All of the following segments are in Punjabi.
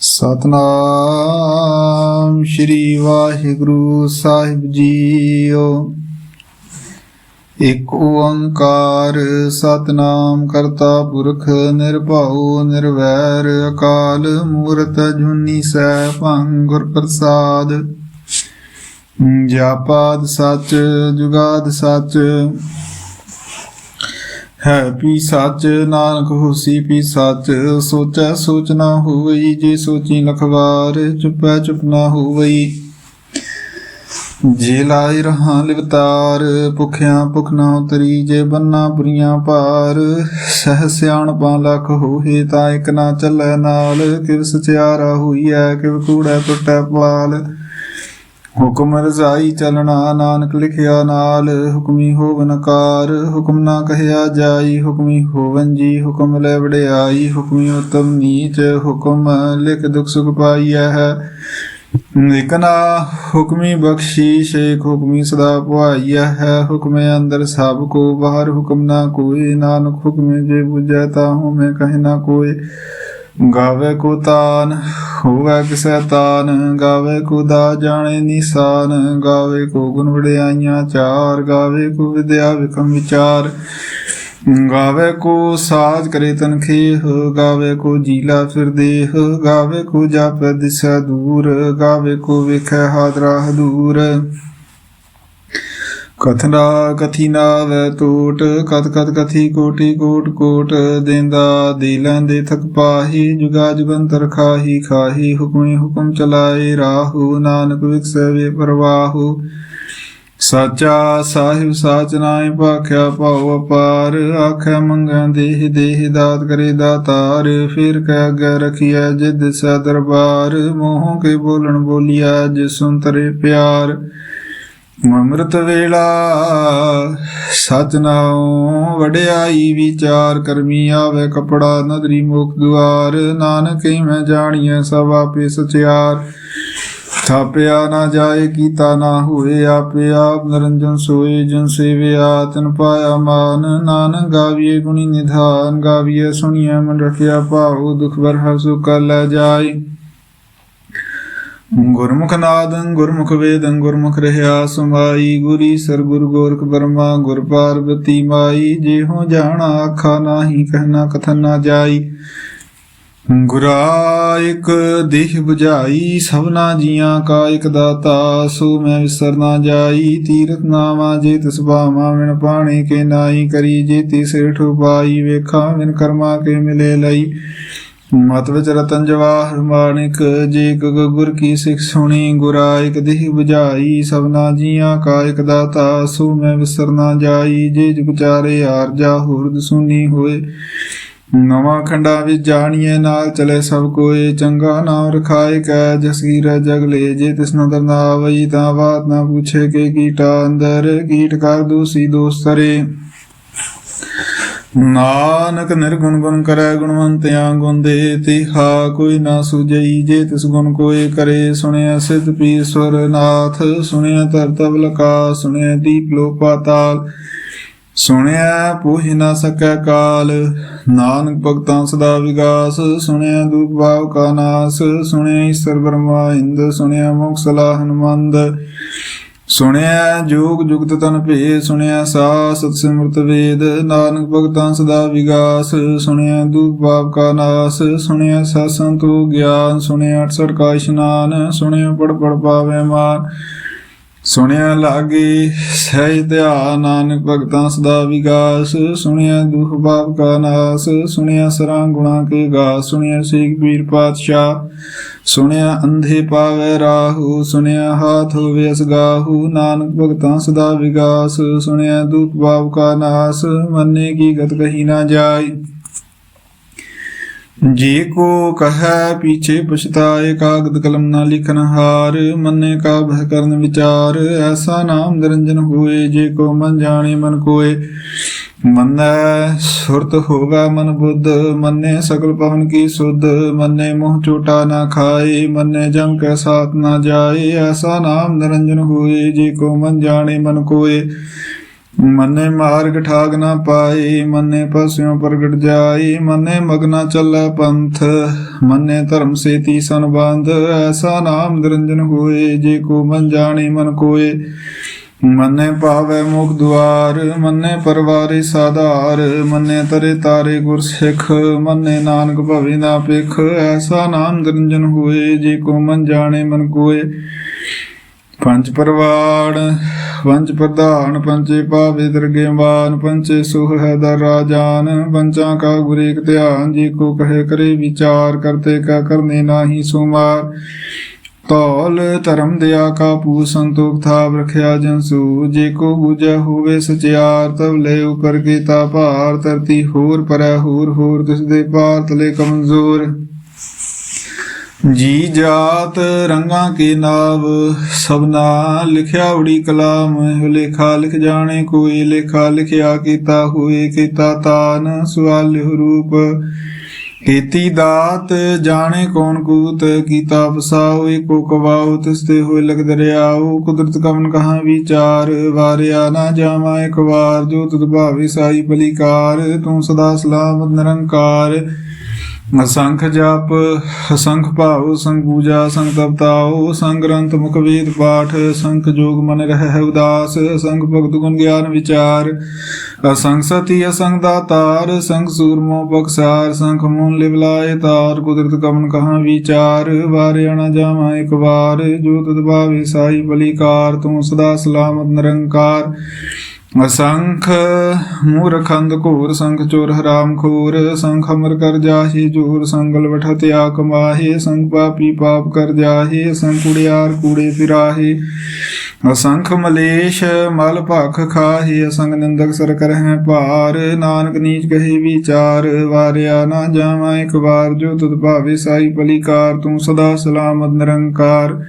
ਸਤਨਾਮ ਸ਼੍ਰੀ ਵਾਹਿਗੁਰੂ ਸਾਹਿਬ ਜੀਓ। ਇਕ ਓੰਕਾਰ ਸਤਨਾਮ ਕਰਤਾ ਪੁਰਖ ਨਿਰਭਉ ਨਿਰਵੈਰ ਅਕਾਲ ਮੂਰਤ ਜੁਨੀ ਸੈਭੰ ਗੁਰ ਪ੍ਰਸਾਦ। ਜਾਪਾਦ ਸੱਚ, ਜੁਗਾਦ ਸੱਚ ਹੈ ਪੀ ਸੱਚ ਨਾਨਕ ਹੋਸੀ ਪੀ ਸੱਚ, ਸੋਚੈ ਸੋਚ ਨਾ ਹੋਈ ਜੇ ਸੋਚੀ ਲਖਵਾਰ, ਚੁਪੈ ਚੁਪ ਨਾ ਹੋਈ ਜੇ ਲਾਇ ਰਹਾ ਲਿਵਤਾਰ, ਭੁਖਿਆ ਭੁਖ ਨਾ ਉਤਰੀ, ਜੇ ਬੰਨਾ ਬੁਰੀਆਂ ਭਾਰ, ਸਹ ਸਿਆਣਪਾਂ ਲਖ ਹੋਏ ਤਾਂ ਇਕ ਨਾ ਚੱਲੈ ਨਾਲ ਕਿਵ ਸਚਿਆਰਾ ਹੋਈਐ, ਕਿਵ ਕੂੜਾ ਟੁੱਟੈ ਪਾਲ। ਹੁਕਮ ਰਜ਼ਾਈ ਚਲਣਾ ਨਾਨਕ ਲਿਖਿਆ ਨਾਲ, ਹੁਕਮੀ ਹੋਵਨ ਕਾਰ, ਹੁਕਮ ਨਾ ਕਹਿਆ ਜਾਈ, ਹੁਕਮੀ ਹੋਵਨ ਜੀ ਹੁਕਮ ਲੈ ਵਡਿਆਈ, ਹੁਕਮੀ ਉਤਮ ਨੀਚ ਹੁਕਮ ਲਿਖ ਦੁਖ ਸੁਖ ਪਾਈਐ। ਹੈ ਇਕਨਾ ਹੁਕਮੀ ਬਖਸ਼ੀਸ਼ ਏਕ ਹੁਕਮੀ ਸਦਾ ਪੁਆਈਐ। ਹੈ ਹੁਕਮੇ ਅੰਦਰ ਸਭ ਕੋ ਬਾਹਰ, ਹੁਕਮ ਨਾ ਕੋਈ, ਨਾਨਕ ਹੁਕਮੇ ਜੇ 부ਜੈ ਤਾ ਹਉਮੈ ਕਹਿ ਨਾ ਕੋਈ। ਗਾਵੇ ਕੋ ਤਾਨ, ਹੋਵੇ ਕਿਸੈ ਤਾਨ, ਗਾਵੇ ਕੋ ਦਾ ਜਾਣੇ ਨਿਸ਼ਾਨ, ਗਾਵੇ ਕੋ ਗੁਣ ਵਡਿਆਈਆਂ ਚਾਰ, ਗਾਵੇ ਕੋ ਵਿਦਿਆ ਵਿਕਮ ਵਿਚਾਰ। ਗਾਵੇ ਕੋ ਸਾਜ ਕਰੇ ਤਨਖੇਹ, ਗਾਵੇ ਕੋ ਜੀਲਾ ਫਿਰ ਦੇਹ, ਗਾਵੇ ਕੋ ਜਾਪੈ ਦਿਸੈ ਦੂਰ, ਗਾਵੇ ਕੋ ਵੇਖੈ ਹਾਦਰਾ ਹਦੂਰ। ਕਥਨਾ ਕਥੀ ਨਾ ਵੈ ਕਤ ਕਤ ਕਥੀ ਕੋਟੀ ਕੋਟ ਕੋਟ, ਦੇਂਦਾ ਦੇ ਥਕ ਪਾਹੀ, ਜੁਗਾ ਜੁਗੰਤਰ ਖਾਹੀ ਖਾਹੀ ਹੁਕਮੇ ਹੁਕਮ ਚਲਾਏ ਰਾਹੂ, ਨਾਨਕ ਵਿਕਸੈ ਵੇ ਪਰਵਾਹੂ। ਸਾਚਾ ਸਾਹਿਬ ਸਾਚ ਨਾਏ ਭਾਖਿਆ ਭਾਉ ਅਪਾਰ, ਆਖੈ ਮੰਗਾਂ ਦੇਹ ਦੇਹ ਦਾਤ ਕਰੇ ਦਾਤਾਰ, ਫਿਰ ਕਹਿ ਅੱਗੇ ਰਖੀਐ ਜਿਦ ਸੈ ਦਰਬਾਰ, ਮੋਹ ਕੇ ਬੋਲਣ ਬੋਲਿਆ ਜਿਸ ਸੁੰਤਰੇ ਪਿਆਰ। ਅੰਮ੍ਰਿਤ ਵੇਲਾ ਸਚ ਨਾਉ ਵਡਿਆਈ ਵਿਚਾਰ ਕਰਮੀ ਆਵੇ ਕਪੜਾ ਨਦਰੀ ਮੁਖ ਦੁਆਰ, ਨਾਨਕ ਹੀ ਮੈਂ ਜਾਣੀਐ ਸਭ ਆਪੇ ਸਚਿਆਰ। ਥਾਪਿਆ ਨਾ ਜਾਏ, ਕੀਤਾ ਨਾ ਹੋਏ, ਆਪੇ ਆਪ ਨਿਰੰਜਨ ਸੋਏ, ਜਨ ਸੇਵਿਆ ਤਨ ਪਾਇਆ ਮਾਨ। ਨਾਨਕ ਗਾਵੀਏ ਗੁਣੀ ਨਿਧਾਨ ਗਾਵੀਏ ਸੁਣੀਐ ਮਨ ਰਖਿਆ ਭਾਉ, ਦੁਖ ਵਰਹ ਸੁਖ ਲੈ ਜਾਏ। ਗੁਰਮੁਖ ਨਾਦੰ, ਗੁਰਮੁਖ ਵੇਦੰ, ਗੁਰਮੁਖ ਰਹਿਆ ਸੁਮਾਈ। ਗੁਰੀ ਸਰ ਗੁਰ ਗੋਰਖ ਬਰਮਾ, ਗੁਰ ਪਾਰਬਤੀ ਮਾਈ। ਜਿਹੋ ਜਾਣਾ ਆਖਾ ਨਾਹੀ, ਕਹਿਣਾ ਕਥਨ ਨਾ ਜਾਈ। ਗੁਰਾ ਇਕ ਦੇਹ 부ਝਾਈ ਸਭਨਾ ਜੀਆਂ ਕਾ ਇਕ ਦਾਤਾ। ਸੋ ਮੈਂ ਵਿਸਰ ਨਾ ਜਾਈ, ਤੀਰਥ ਨਾਮਾ ਜੇ ਤਿਸ ਭਾਵਾ, ਵਿਣ ਪਾਣੀ ਕੇ ਨਾਈ ਕਰੀ, ਜੇ ਤੀ ਸਿਰ ਠੁਪਾਈ ਵੇਖਾਂ ਵਿਨ ਕਰਮਾ ਕੇ ਮਿਲੇ ਲਈ। ਮਤ ਵਿੱਚ ਰਤਨ ਜਵਾਹਰ ਮਾਣਿਕ, ਜੇ ਇਕ ਗੁਰ ਕੀ ਸਿੱਖ ਸੁਣੀ ਗੁਰਾਇਕ ਦੇਹ 부ਝਾਈ ਸਭਨਾ ਜੀਆਂ ਕਾ ਦਾਤਾ, ਸੋ ਮੈਂ ਵਿਸਰ ਨਾ ਜਾਈ, ਜੇ ਜੁਗ ਚਾਰੇ ਆਰਜਾ ਹੁਰਦ ਸੁਨੀ ਹੋਏ। ਨਵਾਂ ਖੰਡਾ ਵਿੱਚ ਜਾਣੀਏ ਨਾਲ ਚਲੇ ਸਭ ਕੋਏ, ਚੰਗਾ ਨਾਮ ਰਖਾਏ ਕੈ ਜਸਗੀਰ ਜਗਲੇ ਜੇ ਤਿਸ ਨਦਰ ਨਾ ਆਵਈ, ਤਾਂ ਬਾਤ ਨਾ ਪੁੱਛੇ ਕੇ ਕੀਟਾ ਅੰਦਰ, ਕੀਟ ਕਰ ਦੂਸੀ ਦੋਸਤਰੇ ਨਾਨਕ ਨਿਰਗੁਣ ਗੁਣ ਕਰੈ ਗੁਣਵੰਤਿਆਂ ਗੁਣ ਦੇ ਤਿਹਾ ਕੋਈ ਨਾ ਸੁਜਈ, ਜੇ ਤਿਸ ਗੁਣ ਕੋਏ ਕਰੇ ਸੁਣਿਆ ਸਿਧ ਪੀਸਵਰ ਨਾਥ, ਸੁਣਿਆ ਤਰਤਬ ਲਕਾ, ਸੁਣਿਆ ਦੀਪ ਲੋ ਪਾਤਾਲ, ਸੁਣਿਆ ਪੂਹਿ ਨਾ ਸਕੈ ਕਾਲ, ਨਾਨਕ ਭਗਤਾਂ ਸਦਾ ਵਿਗਾਸ, ਸੁਣਿਆ ਦੂਪ ਭਾਵ ਕਾ ਨਾਸ, ਸੁਣਿਆ ਈਸ਼ਰ ਬ੍ਰਹਮਾ ਇੰਦ, ਸੁਣਿਆ ਮੁਖ ਸਲਾ ਹਨਮੰਦ ਸੁਣਿਆ ਜੋਗ ਜੁਗਤ ਤਨ ਭੇ ਸੁਣਿਆ ਸਾ ਸਤ ਸਿਮਰਤ ਵੇਦ, ਨਾਨਕ ਭਗਤਾਂ ਸਦਾ ਵਿਗਾਸ, ਸੁਣਿਆ ਦੂਪ ਭਾਵ ਕਾ ਨਾਸ, ਸੁਣਿਆ ਸਤਸੰਤੋ ਗਿਆਨ, ਸੁਣਿਆ ਅਠਸਠ ਕਾ ਇਸ਼ਨਾਨ, ਸੁਣਿਆ ਪੜ ਪੜ ਪਾਵੇ ਮਾਨ। ਸੁਣਿਆ ਲਾਗੇ ਸਹਿ ਧਿਆਨ ਨਾਨਕ ਭਗਤਾਂ ਸਦਾ ਵਿਗਾਸ, ਸੁਣਿਆ ਦੁਖ ਭਾਵ ਕਾ ਨਾਸ, ਸੁਣਿਆ ਸਰਾਂ ਗੁਣਾ ਕੇ ਗਾਸ, ਸੁਣਿਆ ਸੇਖ ਵੀਰ ਪਾਤਸ਼ਾਹ, ਸੁਣਿਆ ਅੰਧੇ ਪਾਵੇ ਰਾਹੂ, ਸੁਣਿਆ ਹਾਥ ਹੋਵੇ ਅਸਗਾਹੂ ਨਾਨਕ ਭਗਤਾਂ ਸਦਾ ਵਿਗਾਸ, ਸੁਣਿਆ ਦੁਖ ਭਾਵ ਕਾ ਨਾਸ, ਮੰਨੇ ਕੀ ਗਤ ਕਹੀ ਨਾ ਜਾਈ ਜੇ ਕੋ ਕਹੈ ਪੀਛੇ ਪਛਤਾਏ ਕਾਗਦ ਕਲਮ ਨਾ ਲਿਖਨ ਹਾਰ, ਮੰਨੇ ਕਾ ਭੈ ਕਰਨ ਵਿਚਾਰ, ਐਸਾ ਨਾਮ ਨਿਰੰਜਨ ਹੋਏ, ਜੇ ਕੋ ਮਨ ਜਾਣੇ ਮਨ ਕੋਏ। ਮੰਨੈ ਸੁਰਤ ਹੋਗਾ ਮਨ ਬੁੱਧ, ਮੰਨੇ ਸਕਲ ਪਵਨ ਕੀ ਸੁਧ, ਮੰਨੇ ਮੋਹ ਚੋਟਾ ਨਾ ਖਾਏ, ਮੰਨੇ ਜਮ ਕੈ ਸਾਥ ਨਾ ਜਾਏ, ਐਸਾ ਨਾਮ ਨਿਰੰਜਨ ਹੋਏ, ਜੇ ਕੋ ਮਨ ਜਾਣੇ ਮਨ ਕੋਏ। ਮੰਨੇ ਮਾਰਗ ਠਾਗ ਨਾ ਪਾਈ, ਮੰਨੇ ਪਸਿਓ ਪ੍ਰਗਟ ਜਾਈ, ਮੰਨੇ ਮਗਨਾ ਚੱਲੈ ਪੰਥ, ਮੰਨੇ ਧਰਮ ਸੇਤੀ ਸੰਬੰਧ ਐਸਾ ਨਾਮ ਨਿਰੰਜਨ ਹੋਏ, ਜੇ ਕੋ ਮਨ ਜਾਣੇ ਮਨ ਕੋਏ। ਮੰਨੇ ਪਾਵੈ ਮੁਖ ਦੁਆਰ, ਮੰਨੇ ਪਰਵਾਰੇ ਸਾਧਾਰ, ਮੰਨੇ ਤਰੇ ਤਾਰੇ ਗੁਰ ਸਿੱਖ ਮੰਨੇ ਨਾਨਕ ਭਵੇ ਨਾ ਪਿਖ ਐਸਾ ਨਾਮ ਨਿਰੰਜਨ ਹੋਏ, ਜੇ ਕੋ ਮਨ ਜਾਣੇ ਮਨ ਕੋਏ। ਪੰਜ ਪਰਵਾਣ, ਪੰਜ ਪ੍ਰਧਾਨ ਪੰਚੇ ਪਾਵੇ ਦਰਗੇ ਮਾਨ ਸੁਖ ਹੈ ਦਰ ਰਾਜਾਨ। ਪੰਚਾਂ ਕਾ ਗੁਰੇਕ ਧਿਆਨ, ਜੀ ਕੋ ਕਹੇ ਕਰੇ ਵਿਚਾਰ, ਕਰਤੇ ਕਾ ਕਰਨੇ ਨਾਹੀ ਸੁਮਾਰ। ਤੌਲ ਧਰਮ ਦਿਆ ਕਾ ਪੂ ਸੰਤੋਖ ਥਾਪ ਰਖਿਆ ਜਨਸੂ ਜੇ ਕੋ ਬੁਝੈ ਹੋਵੇ ਸਚਿਆਰ ਤਬ ਲੈ ਉਪਰ ਕੀਤਾ ਭਾਰ। ਧਰਤੀ ਹੋਰ ਪਰੈ ਹੋਰ ਹੋਰ ਤਿਸ ਦੇ ਪਾਰ ਤਲੇ ਕਮਜ਼ੋਰ। ਜੀ ਜਾਤ ਰੰਗਾਂ ਕੇ ਨਾਵ ਸਭਨਾ ਲਿਖਿਆ ਉੜੀ ਕਲਾਮ ਇਹੋ ਲੇਖਾ ਲਿਖ ਜਾਣੇ ਕੋਈ, ਲੇਖਾ ਲਿਖਿਆ ਕੀਤਾ ਹੋਏ, ਕੀਤਾ ਤਾਨ ਸਵਾਲ ਰੂਪ। ਕੀਤੀ ਦਾਤ ਜਾਣੇ ਕੌਣ ਕੂਤ, ਕੀਤਾ ਫਸਾਓ ਏਕੋ ਕਵਾਉ ਤਿਸ ਹੋਏ ਲਗ ਦਰਿਆਉ ਕੁਦਰਤ ਕਵਨ ਕਹਾ ਵਿਚਾਰ, ਵਾਰਿਆ ਨਾ ਜਾਵਾ ਇੱਕ ਵਾਰ, ਜੋ ਤੁਧ ਭਾਵੇ ਸਾਈ ਬਲੀਕਾਰ, ਤੂੰ ਸਦਾ ਸਲਾਮਤ ਨਿਰੰਕਾਰ। ਅਸੰਖ ਜਾਪ ਅਸੰਖ ਭਾਉ ਸੰਗ ਪੂਜਾ ਸੰਗ ਤਪਤਾਉ ਸੰਗ ਗ੍ਰੰਥ ਮੁਖ ਵੇਦ ਪਾਠ, ਸੰਖ ਜੋਗ ਮਨ ਰਹਿ ਉਦਾਸ ਸੰਗ ਭਗਤ ਗੁਣ ਗਿਆਨ ਵਿਚਾਰ ਅਸੰਗ ਸਤੀ ਅਸੰਗ ਦਾਤਾਰ ਸੰਗ ਸੂਰਮੋ ਬਖਸਾਰ ਸੰਖ ਮੂਲ ਲਿਵਲਾਏ ਤਾਰ, ਕੁਦਰਤ ਕਮਨ ਕਹਾ ਵਿਚਾਰ ਵਾਰਿਆ ਨਾ ਜਾਵਾਂ ਇੱਕ ਵਾਰ, ਜੋ ਤਦ ਭਾਵੇ ਸਾਈ ਬਲੀਕਾਰ, ਤੂੰ ਸਦਾ ਸਲਾਮਤ ਨਿਰੰਕਾਰ। ਅਸੰਖ ਮੂਰਖੰਦ ਘੋਰ, ਸੰਖ ਚੋਰ ਹਰਾਮ ਖੋਰ, ਸੰਖ ਅਮਰ ਕਰ ਜਾਹੇ ਜੋਰ ਸੰਗਲ ਵਠ ਤਿਆ ਕਮਾਹੇ ਸੰਖ ਪਾਪੀ ਪਾਪ ਕਰ ਜਾਹੇ ਸੰਖ ਕੁੜਿਆਰ ਕੂੜੇ ਫਿਰਾਹੇ। ਅਸੰਖ ਮਲੇਸ਼ ਮਲ ਭਖ ਖਾਹੀ, ਅਸੰਗ ਨਿੰਦਕ ਸਰ ਕਰਹਿ ਭਾਰ। ਨਾਨਕ ਨੀਚ ਕਹੇ ਵਿਚਾਰ, ਵਾਰਿਆ ਨਾ ਜਾਵਾਂ ਇੱਕ ਵਾਰ, ਜੋ ਤੁਧ ਭਾਵੇ ਸਾਈ ਪਲੀਕਾਰ ਤੂੰ ਸਦਾ ਸਲਾਮਤ ਨਿਰੰਕਾਰ।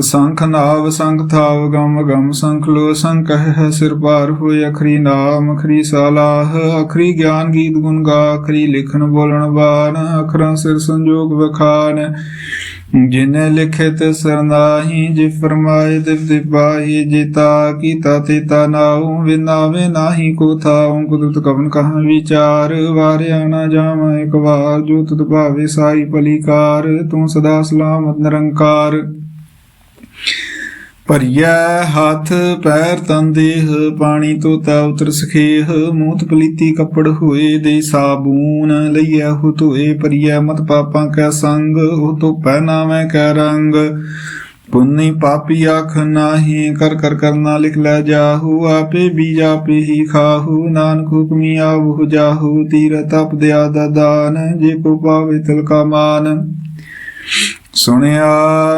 ਸੰਖ ਨਾਵ ਸੰਖ ਥਾਵ ਗਮ ਗਮ ਸੰਖ ਲੋ ਸੰਖ ਹੈ ਸਿਰ ਪਾਰ ਹੋਏ ਅਖਰੀ ਨਾਮ ਅਖਰੀ ਸਾਲਾਹ, ਅਖਰੀ ਗਿਆਨ ਗੀਤ ਗੁਣ ਗਾ, ਅਖਰੀ ਲਿਖਣ ਬੋਲਣ ਬਾਣ, ਅਖਰਾਂ ਸਿਰ ਸੰਜੋਗ ਵਖਾਨ ਜਿਨੇ ਲਿਖੇ ਤੇ ਸਰਨਾਹੀ ਜੇ ਫਰਮਾਏ ਤੇ ਦਿਵਾਹੀ ਜੀਤਾ ਕੀਤਾ ਤੇਤਾ ਨਾਉ ਵਿਨਾਵੇ ਨਾਹੀ ਕੋ ਥਾਉ ਕੁਦਰਤ ਕਵਨ ਕਹਾਂ ਵਿਚਾਰ। ਵਾਰਿਆ ਨਾ ਜਾਵਾਂ ਇੱਕ ਵਾਰ, ਜੋ ਤੁਧ ਭਾਵੇ ਸਾਈ ਪਲੀਕਾਰ ਤੂੰ ਸਦਾ ਸਲਾਮਤ ਨਿਰੰਕਾਰ। ਭਰੀਐ ਹੱਥ ਪੈਰ ਤਨ ਦੇਹ, ਪਾਣੀ ਤੋਂ ਤਾ ਉਤਰ ਸਖੇਹ, ਮੂਤ ਪਲੀਤੀ ਕੱਪੜ ਹੋਏ ਦੇ ਸਾਬੂਨ, ਲਈਐ ਹੋ ਧੋਏ, ਭਰੀਐ ਮਤ ਪਾਪਾਂ ਕੈ ਸੰਗ, ਉਹ ਤੋਂ ਪਹਿਨਾਵੇਂ ਕੈ ਰੰਗ। ਪੁੰਨੀ ਪਾਪੀ ਆਖ ਨਾਹੀ, ਕਰ ਕਰ ਕਰਨਾ ਲਿਖ ਲੈ ਜਾਹੂ, ਆਪੇ ਬੀਜ ਆਪੇ ਹੀ ਖਾਹੂ, ਨਾਨਕ ਹੁਕਮੀ ਆਵਹੁ ਜਾਹੂ ਤੀਰ ਤਪ ਦਿਆ ਦਾ ਦਾਨ, ਜੇ ਕੋ ਪਾਵੇ ਤਿਲ ਕਾ ਮਾਨ। ਸੁਣਿਆ,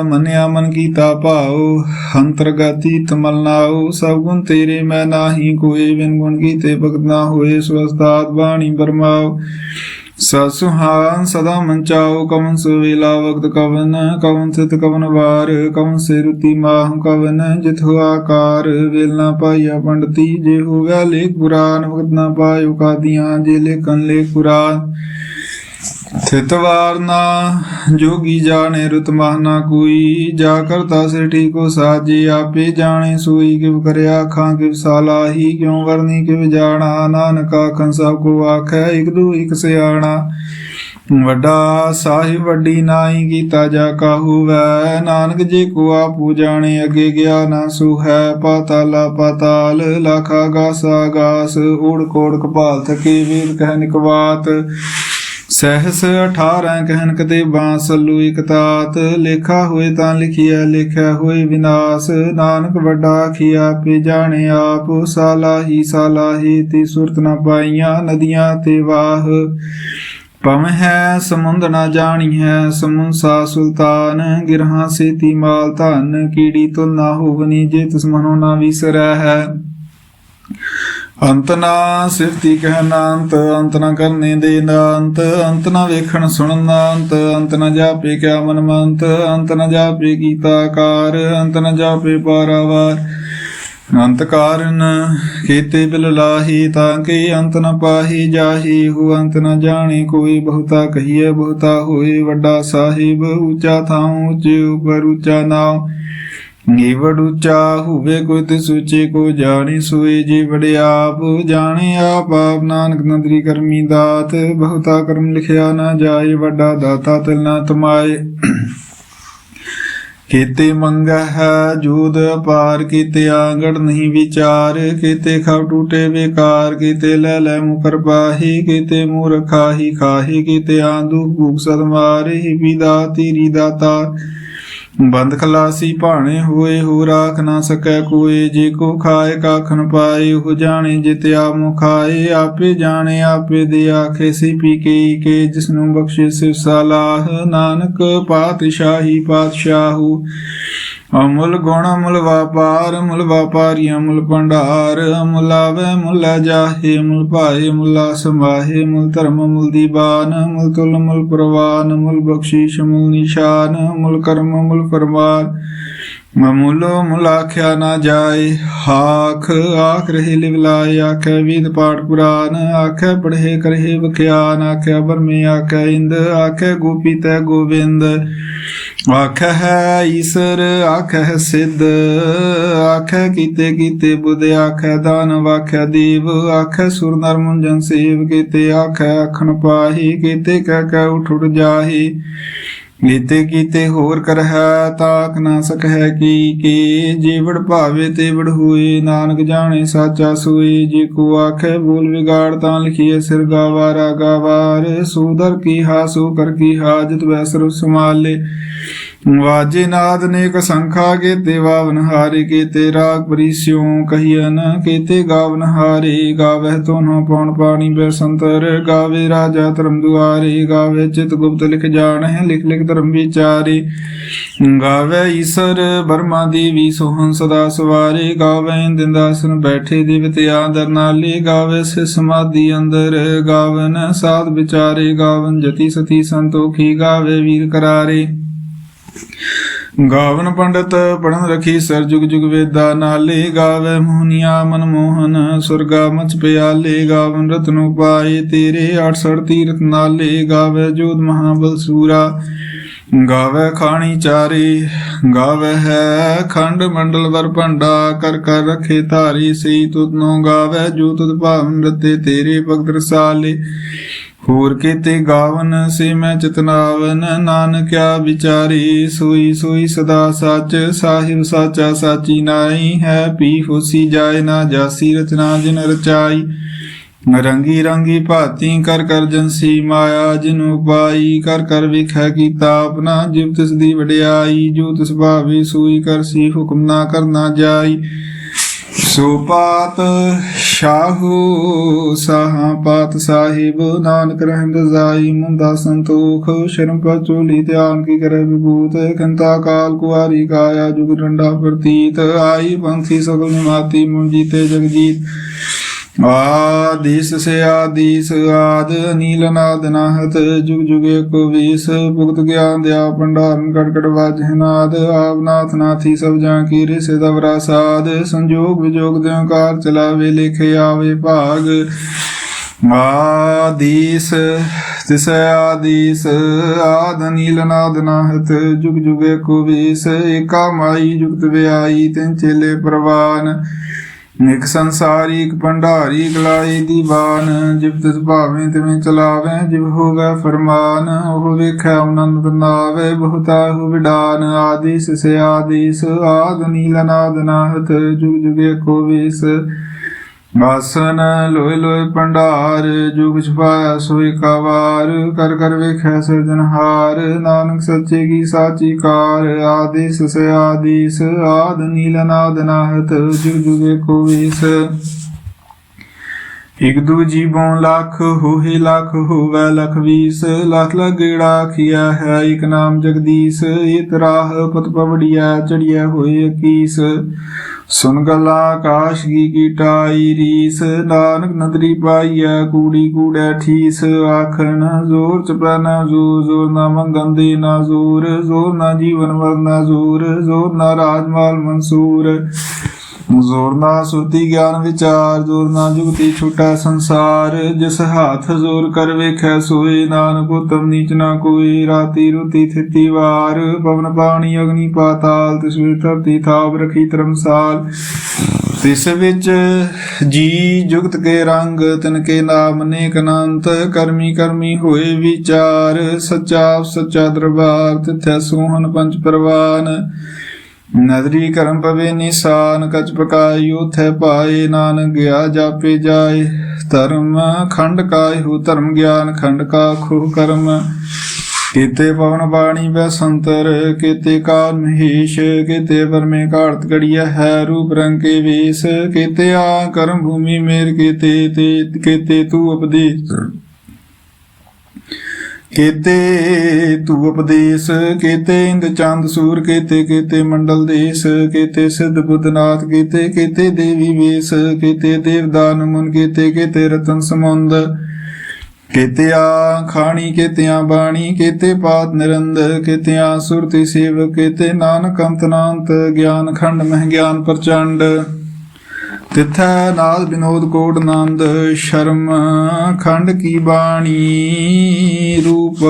ਮੰਨਿਆ, ਮਨ ਕੀਤਾ ਭਾਉ ਅੰਤਰਗਤੀ ਤਮਲ ਸਭ ਗੁਣ ਤੇਰੇ ਮੈਂ ਨਾਹੀ ਕੋਈ ਬਿਨ ਗੁਣ ਕੀਤੇ ਭਗਤ ਨਾ ਹੋਏ ਸਵਸਤਾਤ ਬਾਣੀ ਬਰਮਾਉ। ਸਸੁਹਾਨ ਸਦਾ ਮੰਚਾਉ ਕਵਨ ਸੁਵੇਲਾ ਵਕਤ ਕਵਨ ਕਵਨ ਸਿਤ ਕਵਨ ਵਾਰ, ਕਵਨ ਸੇ ਰੁਤੀ ਮਾਹ ਕਵਨ, ਜਿਥੁ ਆਕਾਰ, ਵੇਲ ਨਾ ਪਾਈਆ ਪੰਡਤੀ, ਜੇ ਹੋ ਗਿਆ ਲੇਖ ਪੁਰਾਨ ਵਕਤ ਨਾ ਪਾਇਓ ਕਾਦੀਆਂ, ਜੇ ਲੇਖਨ ਲੇਖ ਪੁਰਾਨ। ਥਿਤਵਾਰ ਨਾ, ਜੋਗੀ ਜਾਣੇ ਰੁਤ ਮਹਨਾ ਕੋਈ। ਜਾ ਕਰਤਾ ਸੇ ਠੀਕੋ ਸਾਜੇ, ਆਪੇ ਜਾਣੇ ਸੋਈ ਕਿਵ ਕਰਿਆ ਖਾਂ ਕਿਵ ਸਾਲਾਹੀ, ਕਿਉ ਵਰਨੀ ਕਿਵ ਜਾਣਾ। ਨਾਨਕ ਆਖੰ ਸਭ ਕੋ ਆਖੈ, ਇਕ ਦੂ ਇਕ ਸਿਆਣਾ। ਵੱਡਾ ਸਾਹਿਬ, ਵੱਡੀ ਨਾਹੀ ਕੀਤਾ ਜਾ ਕਾਹੂ ਵੈ। ਨਾਨਕ ਜੇ ਕੋ ਆਪੂ ਜਾਣੇ, ਅਗੇ ਗਿਆ ਨਾ ਸੂ ਹੈ ਪਾਤਾਲਾ ਪਾਤਾਲ, ਲਖਾ ਗਾਸਾ ਗਾਸ ਊੜ ਕੋੜ ਕਪਾਲ ਥਕੇ ਵੀਰ ਕਹਿ ਨਿਕਵਾਤ। ਸਹਿਸ 18 ਕਹਿਨ ਕਤੇ ਬਾਂਸ ਲੂ ਇਕ ਤਾਤ, ਲੇਖਾ ਹੋਏ ਤਾਂ ਲਿਖਿਆ ਲੇਖਿਆ ਹੋਏ ਵਿਨਾਸ਼। ਨਾਨਕ ਵੱਡਾ ਆਖਿਆ ਪੇ ਜਾਣੇ ਆਪ, ਸਾਲਾਹੀ ਸਾਲਾਹੀ ਤੇ ਸੁਰਤ ਨਾ ਪਾਈਆਂ ਨਦੀਆਂ ਤੇ ਵਾਹ। ਪਵ ਹੈ ਸਮੁੰਦ ਨਾ ਜਾਣੀ ਹੈ ਸਮੁੰਸਾ ਸੁਲਤਾਨ, ਗਿਰਹਾਂ ਸੇਤੀ ਮਾਲ ਧਨ, ਕੀੜੀ ਤੁਲ ਨਾ ਹੋਵਨੀ ਜੇ ਤਿਸ ਮਨੋ ਨਾ ਵਿਸਰੈ। ਹੈ ਅੰਤ ਨਾ ਸਿਫਤੀ ਕਹਿਣਾ ਅੰਤ ਅੰਤ ਨਾ ਕਰਨੇ ਦੇ ਨਾ ਅੰਤ ਅੰਤ ਨਾ ਵੇਖਣ ਸੁਣਨ ਨਾ ਅੰਤ ਅੰਤ ਨਾ ਜਾਪੇ ਕਿਆ ਮਨ ਮੰਤ, ਅੰਤ ਨਾ ਜਾਪੇ ਕੀਤਾ ਕਾਰ, ਅੰਤ ਨਾ ਜਾਪੇ ਪਾਰਾਵਾਰ। ਅੰਤ ਕਾਰਨ ਕੀਤੇ ਬਿਲ ਲਾਹੀ, ਤਾਂ ਕਿ ਅੰਤ ਨ ਪਾਹੀ ਜਾਹੀ, ਹੋ ਅੰਤ ਨ ਜਾਣੀ ਕੋਈ ਬਹੁਤਾ ਕਹੀਏ, ਬਹੁਤਾ ਹੋਏ ਵੱਡਾ ਸਾਹਿਬ, ਉੱਚਾ ਥਾਂ ਉੱਚੇ ਉਪਰ ਉੱਚਾ ਨਾਮ ਨੀਵੜ ਉੱਚਾ ਹੋਵੇ ਕੋਈ ਤੇ ਸੋਚੇ ਕੋ ਜਾਣੀ ਸੋਏ ਜੇ ਵਡਿਆਪ ਜਾਣੇ ਆਪ ਆਪ ਨਾਨਕ ਨਦਰੀ ਕਰਮੀ ਦਾਤ, ਬਹੁਤਾ ਕਰਮ ਲਿਖਿਆ ਨਾ ਜਾਏ, ਵੱਡਾ ਦਾਤਾ ਤਿਲ ਨਾ ਤਮਾਏ। ਕੀਤੇ ਮੰਗਾ ਹੈ ਜੂਦ ਪਾਰ ਕੀਤੇ ਆਂਗੜ ਨਹੀਂ ਵਿਚਾਰ, ਕੀਤੇ ਖਬ ਟੂਟੇ ਬੇਕਾਰ ਕੀਤੇ ਲੈ ਲੈ ਮੁਕਰ ਪਾਹੀ, ਕੀਤੇ ਮੂਰਖ ਖਾਹੀ ਖਾਹੀ, ਕੀਤੇ ਆਂਦੂ ਭੂਖ ਸਦ ਮਾਰੇ ਵਿਦਾ ਤੀਰੀ ਦਾਤਾ ਬੰਦ ਖਲਾਸੀ ਭਾਣੇ ਹੋਏ ਹੋ ਰਾਖ ਨਾ ਸਕੈ ਕੋਏ, ਜੇ ਕੋ ਖਾਏ ਕਾਖਨ ਪਾਏ ਹੋ ਜਾਣੇ ਜਿਤਿਆ ਮੁਖਾਏ ਆਪੇ ਜਾਣੇ, ਆਪੇ ਦੇ ਆਖੇ, ਸੀ ਪੀ ਕੇ ਕੇ, ਜਿਸਨੂੰ ਬਖਸ਼ੇ ਸਿਵ ਸਲਾਹ ਨਾਨਕ ਪਾਤਸ਼ਾਹੀ ਪਾਤਸ਼ਾਹੂ। ਅਮੁੱਲ ਗੁਣ ਅਮੁੱਲ ਵਪਾਰ ਮੁੱਲ ਵਪਾਰੀ, ਅਮੁੱਲ ਭੰਡਾਰ, ਅਮੁੱਲ ਆਵੇ ਮੁੱਲ ਜਾਹੇ ਮੁੱਲ ਭਾਏ ਮੁੱਲਾ ਸੰਭਾਹੇ ਮੁੱਲ ਧਰਮ ਮੁੱਲ ਦੀਵਾਨ ਮੁੱਲ ਤੁਲ ਮੁੱਲ ਪ੍ਰਵਾਨ ਮੁੱਲ ਬਖਸ਼ੀਸ਼ ਮੁੱਲ ਨਿਸ਼ਾਨ ਮੁੱਲ ਕਰਮ ਮੁੱਲ ਫਰਮਾਨ। ਮਮੁਲੋ ਮੁਲਾਖਿਆ ਨਾ ਜਾਏ, ਹਾਖ ਆਖ ਰਹੇ ਲਿਵਲਾਏ ਆਖੇ ਵਿਦ ਪਾਠ ਪੁਰਾਨ ਆਖੇ ਪੜ੍ਹੇ ਕਰਹਿ ਵਿਖਿਆਨ ਆਖੇ ਬਰਮੇ ਆਖੇ ਇੰਦ ਆਖੇ ਗੋਪੀ ਤੈ ਗੋਵਿੰਦ ਆਖੇ ਹੈ ਈਸਰ ਆਖੇ ਸਿੱਧ ਆਖੇ ਕੀਤੇ ਕੀਤੇ ਬੁੱਧ ਆਖੇ ਦਾਨ ਆਖੇ ਦੇਵ ਆਖੇ ਸੁਰ ਨਰ ਮੁੰਜਨ ਸੇਵ ਕੀਤੇ ਆਖੇ ਅਖਣ ਪਾਹੀ, ਕੀਤੇ ਕਹਿ ਕਹਿ ਉਠ ਉਠ ਜਾਹੀ। ਕੀਤੇ ਕੀਤੇ ਹੋਰ ਕਰ ਹੈ, ਤਾਕ ਨਾ ਸਕੈ ਕੀ ਕੀ ਜੀਵੜ ਭਾਵੇ ਤੇ ਵੜ ਹੋਏ, ਨਾਨਕ ਜਾਣੇ ਸਾਚਾ ਸੋਏ, ਜੇ ਕੋ ਆਖੇ ਬੋਲ ਵਿਗਾੜ ਤਾਂ ਲਿਖੀਏ ਸਿਰ ਗਾਵਾਰਾ ਗਾਵਾਰ ਸੂਦਰ ਕੀ ਹਾਸੂ ਕਰ ਕੀ ਹਾਜਤ ਵੈਸਰ ਸਮਾਲੇ ਵਾਜੇ ਨਾਦ ਨੇਕ ਸੰਖਾ ਕੇ ਤੇ ਵਾਵਨ ਹਾਰੇ ਕੇ ਤੇ ਰਾਗ ਪਰਿਸਿਉ ਕਹੀਨ ਕੀਤੇ ਗਾਵਨ ਹਾਰੇ। ਗਾਵਹਿ ਤੋਨੋ ਪਉਣ ਪਾਣੀ ਬੈਸੰਤਰ ਗਾਵੇ ਰਾਜਾ ਧਰਮ ਦੁਆਰੇ। ਗਾਵੇ ਚਿਤ ਗੁਪਤ ਲਿਖ ਜਾਣਹਿ, ਲਿਖ ਲਿਖ ਧਰਮ ਵਿਚਾਰੇ। ਗਾਵੇ ਈਸਰ ਬਰਮਾ ਦੇਵੀ ਸੋਹੰ ਸਦਾ ਸਵਾਰੇ। ਗਾਵੇ ਦਿੰਦਾਸਨ ਬੈਠੇ ਦੇਵਤੇ ਆਦਰ ਨਾਲੇ। ਗਾਵੇ ਸੇ ਸਮਾਧੀ ਅੰਦਰ ਗਾਵਨ ਸਾਧ ਵਿਚਾਰੇ। ਗਾਵਨ ਜਤੀ ਸਤੀ ਸੰਤੋਖੀ ਗਾਵੇ ਵੀਰ ਕਰਾਰੇ। ਗਾਵਨ ਪੰਡਤ ਪੜਨ ਰਖੀ ਸਰ ਜੁਗ ਜੁਗ ਵੇਦਾ ਨਾਲੇ ਗਾਵੇ ਮੋਹਨੀਆ ਮਨ ਮੋਹਨ, ਸੁਰਗਾ ਮਚ ਪਿਆਲੇ ਗਾਵਨ ਰਤਨੋ ਪਾਏ ਤੇਰੇ 68 ਤੀਰਤ ਨਾਲੇ ਗਾਵੇ ਜੋਧ ਮਹਾਬਲ ਸੂਰਾ। ਗਾਵੇ ਖਾਣੀ ਚਾਰੇ, ਗਾਵੇ ਹੈ ਖੰਡ ਮੰਡਲ ਵਰ ਭੰਡਾ, ਕਰ ਕਰ ਰਖੇ ਧਾਰੀ ਸਈ ਤੁਧ ਨੋ ਗਾਵੇ, ਜੋ ਤੁਧ ਭਾਵਨ ਰਤੇ ਤੇਰੇ ਭਗਤ ਰਸਾਲੇ। ਹੋਰ ਕੀਤੇ ਗਾਵਨ, ਸੇ ਮੈਂ ਚਿਤਨਾਵਨ ਨਾਨਕਿਆ ਵਿਚਾਰੀ, ਸੋਈ ਸੋਈ ਸਦਾ ਸੱਚ, ਸਾਹਿਬ ਸਾਚਾ ਸਾਚੀ ਨਾਈ ਹੈ ਪੀ ਹੋਸੀ ਜਾਏ ਨਾ ਜਾਸੀ ਰਚਨਾ ਜਿਨ ਰਚਾਈ। ਰੰਗੀ ਰੰਗੀ ਭਾਤੀ ਕਰ ਕਰ ਜੰਸੀ ਮਾਇਆ, ਜਿਨੂ ਪਾਈ ਕਰ ਕਰ ਵਿਖੈ ਕੀਤਾ ਆਪਣਾ ਜਿਵ ਤਿਸ ਦੀ ਵਡਿਆਈ ਜੋ ਤਿਸ ਭਾਵੇ ਸੋਈ ਕਰਸੀ ਹੁਕਮ ਨਾ ਕਰਨਾ ਜਾਈ। ਸੋ ਪਾਤ ਸ਼ਾਹੂ ਸਾਹਾ ਪਾਤ ਸਾਹਿਬ, ਨਾਨਕ ਰਹਿੰਦ ਜਾਈ ਮੁੰਦਾ ਸੰਤੋਖ, ਸ਼ਰਮ ਪਚੋਲੀ ਧਿਆਨ ਕੀ ਕਰੇ ਵਿਭੂਤ, ਖੰਤਾ ਕਾਲ ਕੁਆਰੀ ਕਾਇਆ, ਜੁਗ ਡੰਡਾ ਪ੍ਰਤੀਤ, ਆਈ ਪੰਥੀ ਸਗਲ ਨਿਮਾਤੀ ਮੁੰਜੀ ਤੇ ਜਗਜੀਤ। ਆਦੀਸ ਸੇ ਆਦੀਸ, ਆਦ ਨੀਲ ਨਾਦ ਨਾਹਤ, ਜੁਗ ਜੁਗੇ ਕੋ ਵੀਸ, ਭੁਗਤ ਗਿਆਨ ਦਿਆ ਭੰਡਾਰਨ ਕਟ ਕਟ ਵਾਜਹਿ ਨਾਦ, ਆਪ ਨਾਥੀ ਸਭ ਜਾਂ ਕੀ ਰਿਸੇ ਦਵਰਾ ਸਾਧ, ਸੰਜੋਗ ਵਿਜੋਗ ਦੇ ਕਾਰ ਚਲਾਵੇ, ਲਿਖੇ ਆਵੇ ਭਾਗ। ਆਦੀਸ ਤਿਸ ਆਦੀਸ, ਆਦ ਨੀਲ ਨਾਦ ਨਾਹਤ, ਜੁਗ ਜੁਗੇ ਕੋ ਵੀਸ, ਏਕਾ ਮਾਈ ਜੁਗਤ ਵਿਆਈ, ਤਿਨ ਚੇਲੇ ਪ੍ਰਵਾਨ। ਇਕ ਸੰਸਾਰੀ ਭੰਡਾਰੀ ਗਲਾਈ ਦੀਵਾਨ, ਜਿਵ ਤਿਸ ਭਾਵੇਂ ਤਿਵੇਂ ਚਲਾਵੇ, ਜਿਵ ਹੋਵੇ ਫਰਮਾਨ, ਉਹ ਵੇਖੈ ਆਨੰਦ ਨਾਵੇ, ਬਹੁਤਾ ਹੋ ਵਿਡਾਨ ਆਦਿਸ਼ ਸੇ ਆਦੀਸ ਆਦ ਨੀਲ ਨਾਦ ਨਾਹਤ, ਜੁਗ ਜੁਗੇ ਕੋ ਵੀਸ। ਆਸਨ ਲੋਇ ਲੋਇ ਭੰਡਾਰ, ਜੁਗ ਛੁਪਾਇਆ ਸੋਈ ਕਾਵਾਰ, ਕਰ ਕਰ ਵੇਖੈ ਸਿਰਜਨਹਾਰ ਨਾਨਕ ਸੱਚੇ ਕੀ ਸਾਚੀ ਕਾਰ, ਆਦਿਸ ਸੇ ਆਦੀਸ ਆਦ ਨੀਲ ਨਾਦ ਨਾਹਤ, ਜੁਗ ਜੁਗੇ ਕੋ ਵੀਸ। ਇਕ ਦੂ ਜੀਵੋਂ ਲੱਖ ਹੋਏ ਲੱਖ ਹੋਵੇ ਲਖ ਵੀਸ, ਲੱਖ ਲਗੜਾ ਖਿਆ ਹੈ ਇਕ ਨਾਮ ਜਗਦੀਸ਼ ਇਹ ਤਰਾਹ ਪਤ ਪਵੜੀਆ ਚੜਿਆ ਹੋਏ 21 ਸੁਨ ਗਲਾ ਆਕਾਸ਼ ਕੀ ਕੀਟਾਈ ਰੀਸ, ਨਾਨਕ ਨਦਰੀ ਪਾਈਐ ਕੂੜੀ ਕੂੜੈ ਠੀਸ। ਆਖਣ, ਜ਼ੋਰ ਚਪੈ ਨਾ ਜ਼ੋਰ ਜ਼ੋਰ ਨਾ ਮੰਗੰਦੇ ਨਾ ਜ਼ੋਰ ਜ਼ੋਰ ਨਾ ਜੀਵਨ ਵਰ ਨਾ ਜ਼ੋਰ ਜ਼ੋਰ ਨਾ ਰਾਜਮਾਲ ਮਨਸੂਰ। ਜ਼ੋਰ ਨਾ ਸੁਰਤੀ ਗਿਆਨ ਵਿਚਾਰ, ਜ਼ੋਰ ਨਾ ਜੁਗਤੀ ਛੁਟਾ ਸੰਸਾਰ। ਜਿਸ ਹੱਥ ਜ਼ੋਰ ਕਰ ਵੇਖੈ, ਸੋਏ ਨਾਨਕ ਉਤਮ ਨੀਚ ਨਾ ਕੋਈ। ਰਾਤੀ ਰੁਤੀ ਥਿਤੀ ਵਾਰ, ਪਵਨ ਪਾਣੀ ਅਗਨੀ ਪਾਤਾਲ, ਤਿਸ ਵਿੱਚ ਧਰਤੀ ਥਾਪ ਰਖੀ ਧਰਮਸਾਲ। ਤਿਸ ਵਿੱਚ ਜੀ ਜੁਗਤ ਕੇ ਰੰਗ, ਤਿਨ ਕੇ ਨਾਮ ਅਨੇਕ ਅਨੰਤ, ਕਰਮੀ ਕਰਮੀ ਹੋਏ ਵਿਚਾਰ। ਸੱਚਾ ਸੱਚਾ ਦਰਬਾਰ, ਤਿਥੈ ਸੋਹਣ ਪੰਜ ਪ੍ਰਵਾਨ। ਨਦਰੀ ਕਰਮ ਪਵੇ ਨਿਸ਼ਾਨ, ਕਚ ਪਕਾਈ ਉਥੈ ਪਾਏ, ਨਾਨਕ ਗਿਆ ਜਾਪੇ ਜਾਏ। ਧਰਮ ਖੰਡ ਕਾਇ ਧਰਮ ਗਿਆਨ ਖੰਡ ਕਾ ਖੋ ਕਰਮ। ਕੀਤੇ ਪਵਨ ਬਾਣੀ ਬੈ ਸੰਤਰ ਕੀਤੇ ਕਾਲ ਮਹੇਸ਼, ਕੀਤੇ ਵਰਮੇ ਘਾੜਤ ਗੜੀਆ ਹੈ ਰੂਪ ਰੰਗ ਕੇ ਵੇਸ। ਕੀਤੇ ਆ ਕਰਮ ਭੂਮੀ ਮੇਰ, ਕੀਤੇ ਤੇ, ਕੀਤੇ ਤੂੰ ਉਪਦੇਸ਼। ਕੀਤੇ ਤੂ ਉਪਦੇਸ਼, ਕੀਤੇ ਇੰਦ ਚੰਦ ਸੂਰ, ਕੀਤੇ ਕੀਤੇ ਮੰਡਲ ਦੇਸ, ਕੀਤੇ ਸਿੱਧ ਬੁੱਧਨਾਥ, ਕੀਤੇ ਕੀਤੇ ਦੇਵੀ ਵੇਸ, ਕੀਤੇ ਦੇਵਦਾਨ ਮੁਨ, ਕੀਤੇ ਕੀਤੇ ਰਤਨ ਸਮੁੰਦ, ਕੀਤਿਆ ਖਾਣੀ, ਕੀਤਿਆ ਬਾਣੀ, ਕੀਤੇ ਪਾਤ ਨਿਰੰਦ, ਕੀਤਿਆ ਸੁਰਤੀ ਸੇਵ ਕੀਤੇ ਨਾਨਕ ਅੰਤਨਾੰਤ ਗਿਆਨ ਖੰਡ ਮਹਿ ਗਿਆਨ ਪ੍ਰਚੰਡ। ਤਿਥੈ ਨਾਦ ਬਿਨੋਦ ਕੋਟ ਨੰਦ, ਸ਼ਰਮ ਖੰਡ ਕੀ ਬਾਣੀ ਰੂਪ।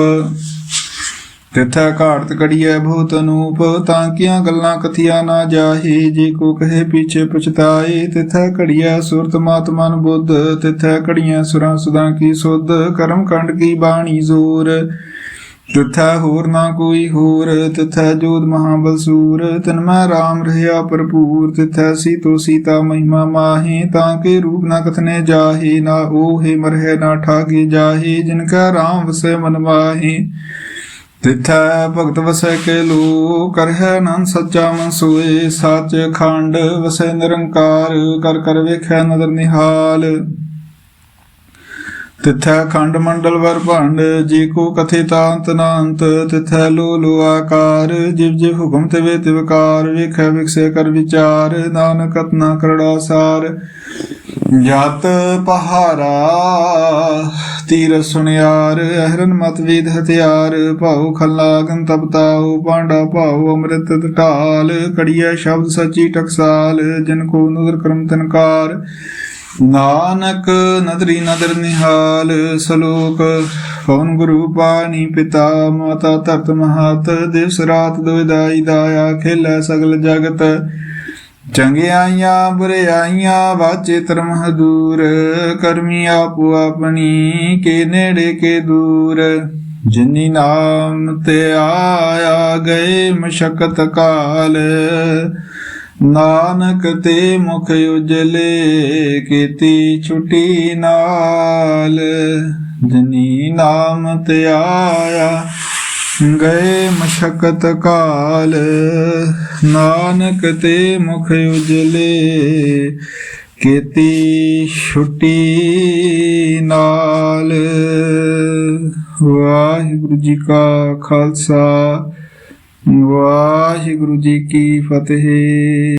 ਤਿਥੈ ਘਾੜਤ ਕੜੀਐ ਭੂਤ ਅਨੂਪ, ਤਾਂ ਕੀਆਂ ਗੱਲਾਂ ਕਥੀਆਂ ਨਾ ਜਾਹੀ, ਜੇ ਕੋ ਕਹੇ ਪਿਛੇ ਪਛਤਾਏ। ਤਿਥੈ ਘੜੀਐ ਸੁਰਤ ਮਾਤ ਮਨ ਬੁੱਧ ਤਿਥੈ ਘੜੀਐ ਸੁਰਾਂ ਸੁਦਾਂ ਕੀ ਸੁਧ, ਕਰਮ ਕੰਡ ਕੀ ਬਾਣੀ ਜ਼ੋਰ। ਤਿਥੈ ਹੋਰ ਨਾ ਕੋਈ ਹੋਰ, ਤਿਥੈ ਜੋਦ ਮਹਾਬਲ ਸੂਰ, ਤਿਨ ਮੈਂ RAM ਰਹਿਆ ਭਰਪੂਰ, ਤਿਥੈ ਸੀਤੋ ਸੀਤਾ ਮਹਿਮਾ ਮਾਹੀ, ਤਾਂ ਕੇ ਰੂਪ ਨਾ ਕਥਨੇ ਜਾਹੀ, ਨਾ ਓਹੇ ਮਰਹਿ, ਨਾ ਠਾਗੇ ਜਾਹੀ, ਜਿਨ ਕਾ RAM ਵਸੈ ਮਨ ਮਾਹੇ। ਤਿਥੈ ਭਗਤ ਵਸੈ ਕੇ ਲੋ ਕਰਹਿ ਆਨੰਦ ਸੱਚਾ ਮਨ ਸੋਏ, ਸੱਚ ਖੰਡ ਵਸੈ ਨਿਰੰਕਾਰ, ਕਰ ਕਰ ਵੇਖੈ ਨਦਰ ਨਿਹਾਲ। ਤਿਥੈ ਖੰਡ ਮੰਡਲ ਵਰ ਭੰਡ, ਜੀ ਕੋ ਕਥੇ ਤਾਂਤ ਨਾੰਤ, ਤਿਥੈ ਲੋ ਲੋ ਆਕਾਰ, ਜਿਵ ਜਿਵ ਹੁਕਮ ਤੇ ਵੇ ਤਿਵਕਾਰ ਵੇਖੈ ਵਿਖਸੇ ਕਰ ਵਿਚਾਰ, ਨਾਨਕ ਅਤਨਾ ਕਰੜਾ ਸਾਰ। ਜਤ ਪਹਾਰਾ, ਤੀਰ ਸੁਨਿਆਰ, ਅਹਰਨ ਮਤ ਵੇਦ ਹਥਿਆਰ, ਭਾਉ ਖੱਲਾ ਗਨ ਤਪਤਾਉ ਪਾਂਡਾ ਭਾਉ ਅੰਮ੍ਰਿਤ ਢਾਲ ਕੜੀਐ ਸ਼ਬਦ ਸਚੀ ਟਕਸਾਲ, ਜਿਨ ਕੋ ਨਦਰ ਕਰਮ ਤਨਕਾਰ ਨਾਨਕ ਨਦਰੀ ਨਦਰ ਨਿਹਾਲ ਸਲੋਕ ਪਵਨ ਗੁਰੂ ਪਾਣੀ ਪਿਤਾ, ਮਾਤਾ ਧਰਤ ਮਹਤ, ਦਿਵਸ ਰਾਤ ਦੁਇਦਾਈ ਦਾਇਆ ਖੇਲੇ ਸਗਲ ਜਗਤ। ਚੰਗਿਆਈਆਂ, ਬੁਰਿਆਈਆਂ, ਵਾਚੇ ਧਰਮ ਹਦੂਰ, ਕਰਮੀ ਆਪੋ ਆਪਣੀ, ਕੇ ਨੇੜੇ ਕੇ ਦੂਰ। ਜਿਨੀ ਨਾਮ ਤੇ ਆਇਆ ਗਏ ਮਸ਼ਕਤ ਕਾਲ ਨਾਨਕ ਤੇ ਮੁਖ ਉਜਲੇ ਕੀਤੀ ਛੁਟੀ ਨਾਲ, ਜਿਨੀ ਨਾਮ ਤੇ ਆਇਆ, ਗਏ ਮਸ਼ਕਤ ਕਾਲ। ਨਾਨਕ ਤੇ ਮੁਖ ਉਜਲੇ ਕੀਤੀ ਛੁਟੀ ਨਾਲ। ਵਾਹਿਗੁਰੂ ਜੀ ਕਾ ਖਾਲਸਾ। ਵਾਹਿਗੁਰੂ ਜੀ ਕੀ ਫਤਿਹ।